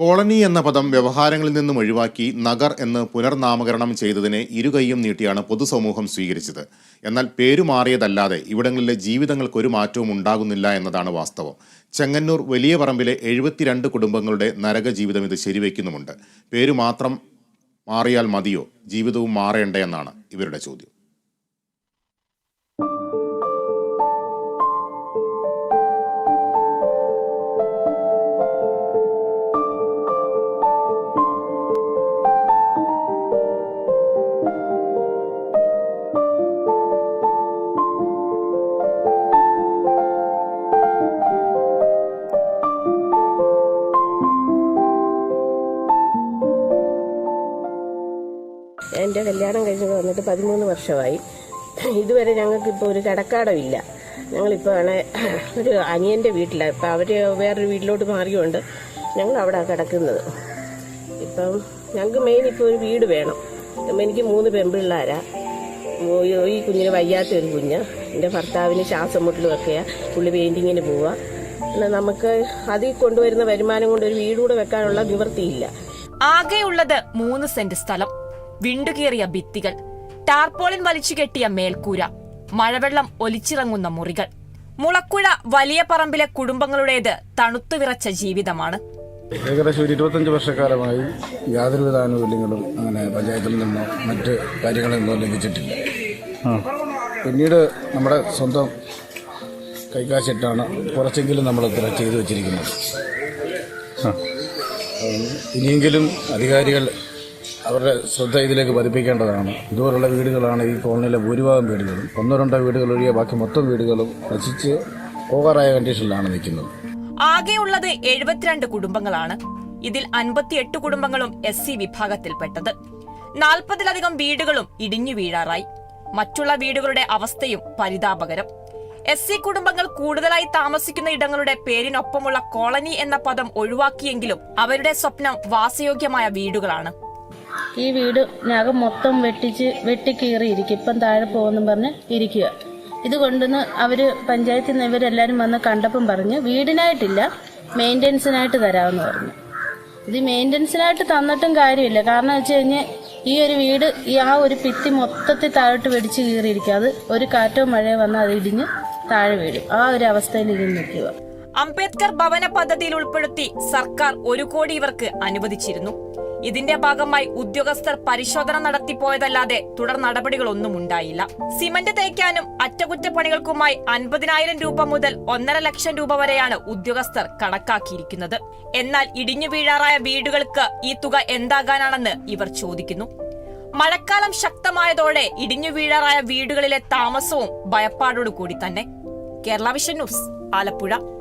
Colony എന്ന പദം വ്യവഹാരങ്ങളിൽ നിന്നും ഒഴിവാക്കി നഗർ എന്ന് പുനർനാമകരണം ചെയ്തതിനെ ഇരുകൈയും നീട്ടിയാണ് പൊതുസമൂഹം സ്വീകരിച്ചത്. എന്നാൽ പേരു മാറിയതല്ലാതെ ഇവിടങ്ങളിലെ ജീവിതങ്ങൾക്ക് ഒരു മാറ്റവും ഉണ്ടാകുന്നില്ല എന്നതാണ് വാസ്തവം. ചെങ്ങന്നൂർ വലിയ പറമ്പിലെ എഴുപത്തിരണ്ട് കുടുംബങ്ങളുടെ നരക ജീവിതം ഇത് ശരിവയ്ക്കുന്നുമുണ്ട് പേരു മാത്രം മാറിയാൽ മതിയോ? ജീവിതവും മാറേണ്ടേ എന്നാണ് ഇവരുടെ ചോദ്യം. എന്റെ കല്യാണം കഴിഞ്ഞ് വന്നിട്ട് പതിമൂന്ന് വർഷമായി. ഇതുവരെ ഞങ്ങൾക്കിപ്പോൾ ഒരു കടക്കാടമില്ല ഞങ്ങളിപ്പോൾ ആണ് ഒരു അനിയന്റെ വീട്ടിലാണ് ഇപ്പം അവർ വേറൊരു വീട്ടിലോട്ട് മാറിയുണ്ട് ഞങ്ങൾ അവിടെ കിടക്കുന്നത്. ഇപ്പം ഞങ്ങൾക്ക് മെയിൻ ഇപ്പോൾ ഒരു വീട് വേണം. എനിക്ക് മൂന്ന് പെൺപിള്ളാരാ ഈ കുഞ്ഞിന് വയ്യാത്ത ഒരു കുഞ്ഞ്. എന്റെ ഭർത്താവിന് ശ്വാസം മുട്ടലുമൊക്കെയാണ് പുള്ളി പെയിന്റിങ്ങിന് പോവുക എന്നാൽ നമുക്ക് അതിൽ കൊണ്ടുവരുന്ന വരുമാനം കൊണ്ട് ഒരു വീട് കൂടെ വെക്കാനുള്ള നിവൃത്തിയില്ല. ആകെയുള്ളത് മൂന്ന് സെന്റ് സ്ഥലം. വിണ്ടുകീറിയ ഭിത്തികൾ ടാർപോളിൻ വലിച്ചു കെട്ടിയ മേൽക്കൂര മഴവെള്ളം ഒലിച്ചിറങ്ങുന്ന മുറികൾ. മുളക്കുഴ വലിയ പറമ്പിലെ കുടുംബങ്ങളുടേത് തണുത്തു വിറച്ച ജീവിതമാണ്. ഏകദേശം ഒരു ഇരുപത്തഞ്ച് വർഷക്കാലമായി യാതൊരുവിധ ആനുകൂല്യങ്ങളും അങ്ങനെ പഞ്ചായത്തിൽ നിന്നോ മറ്റ് കാര്യങ്ങളിൽ നിന്നോ ലഭിച്ചിട്ടില്ല. പിന്നീട് നമ്മുടെ സ്വന്തം കൈകാശിട്ടാണ് കുറച്ചെങ്കിലും നമ്മൾ ഇത്ര ചെയ്തു വച്ചിരിക്കുന്നത്. ഇനിയെങ്കിലും അധികാരികൾ അവരുടെ ശ്രദ്ധ ഇതിലേക്ക് പതിപ്പിക്കേണ്ടതാണ്. ഇതുപോലുള്ള വീടുകളാണ് ഈ കോളനിയിലെ ഭൂരിഭാഗം വീടുകളും. ഒന്നോ രണ്ടോ വീടുകൾ ഒഴികെ ബാക്കി മൊത്തം വീടുകളും നശിച്ച് ഓവറായ കണ്ടീഷനിലാണ് നിൽക്കുന്നത്. ആകെയുള്ളത് എഴുപത്തിരണ്ട് കുടുംബങ്ങളാണ്. ഇതിൽ അൻപത്തിയെട്ട് കുടുംബങ്ങളും എസ് സി വിഭാഗത്തിൽപ്പെട്ടത്. നാൽപ്പതിലധികം വീടുകളും ഇടിഞ്ഞു വീഴാറായി. മറ്റുള്ള വീടുകളുടെ അവസ്ഥയും പരിതാപകരം. എസ് സി കുടുംബങ്ങൾ കൂടുതലായി താമസിക്കുന്ന ഇടങ്ങളുടെ പേരിനൊപ്പമുള്ള കോളനി എന്ന പദം ഒഴിവാക്കിയെങ്കിലും അവരുടെ സ്വപ്നം വാസയോഗ്യമായ വീടുകളാണ്. ഈ വീട് വീടിനകം മൊത്തം വെട്ടിച്ച് വെട്ടിക്കീറിയിരിക്കും. ഇപ്പം താഴെ പോകുമെന്നും പറഞ്ഞ് ഇരിക്കുക. ഇത് കൊണ്ടുവന്ന് അവർ പഞ്ചായത്തിൽ നിന്ന് ഇവരെല്ലാവരും വന്ന് കണ്ടപ്പം പറഞ്ഞ് വീടിനായിട്ടില്ല മെയിന്റെനൻസിനായിട്ട് തരാമെന്ന് പറഞ്ഞു. ഇത് മെയിന്റെനൻസിനായിട്ട് തന്നിട്ടും കാര്യമില്ല. കാരണം വെച്ച് കഴിഞ്ഞാൽ ഈ ഒരു വീട് ഈ ആ ഒരു ഭിത്തി മൊത്തത്തിൽ താഴോട്ട് വെടിച്ച് കീറിയിരിക്കുക അത് ഒരു കാറ്റോ മഴയോ വന്നാൽ അത് ഇടിഞ്ഞ് താഴെ വീഴും. ആ ഒരു അവസ്ഥയിൽ ഇങ്ങനെ നിൽക്കുക. അംബേദ്കർ ഭവന പദ്ധതിയിൽ ഉൾപ്പെടുത്തി സർക്കാർ ഒരു കോടി ഇവർക്ക് അനുവദിച്ചിരുന്നു. ഇതിന്റെ ഭാഗമായി ഉദ്യോഗസ്ഥർ പരിശോധന നടത്തിപ്പോയതല്ലാതെ തുടർ നടപടികളൊന്നും ഉണ്ടായില്ല. സിമന്റ് തേക്കാനും അറ്റകുറ്റപ്പണികൾക്കുമായി അൻപതിനായിരം രൂപ മുതൽ ഒന്നര ലക്ഷം രൂപ വരെയാണ് ഉദ്യോഗസ്ഥർ കണക്കാക്കിയിരിക്കുന്നത്. എന്നാൽ ഇടിഞ്ഞു വീഴാറായ വീടുകൾക്ക് ഈ തുക എന്താകാനാണെന്ന് ഇവർ ചോദിക്കുന്നു. മഴക്കാലം ശക്തമായതോടെ ഇടിഞ്ഞു വീഴാറായ വീടുകളിലെ താമസവും ഭയപ്പാടോടുകൂടി തന്നെ. Kerala vision news Alappuzha.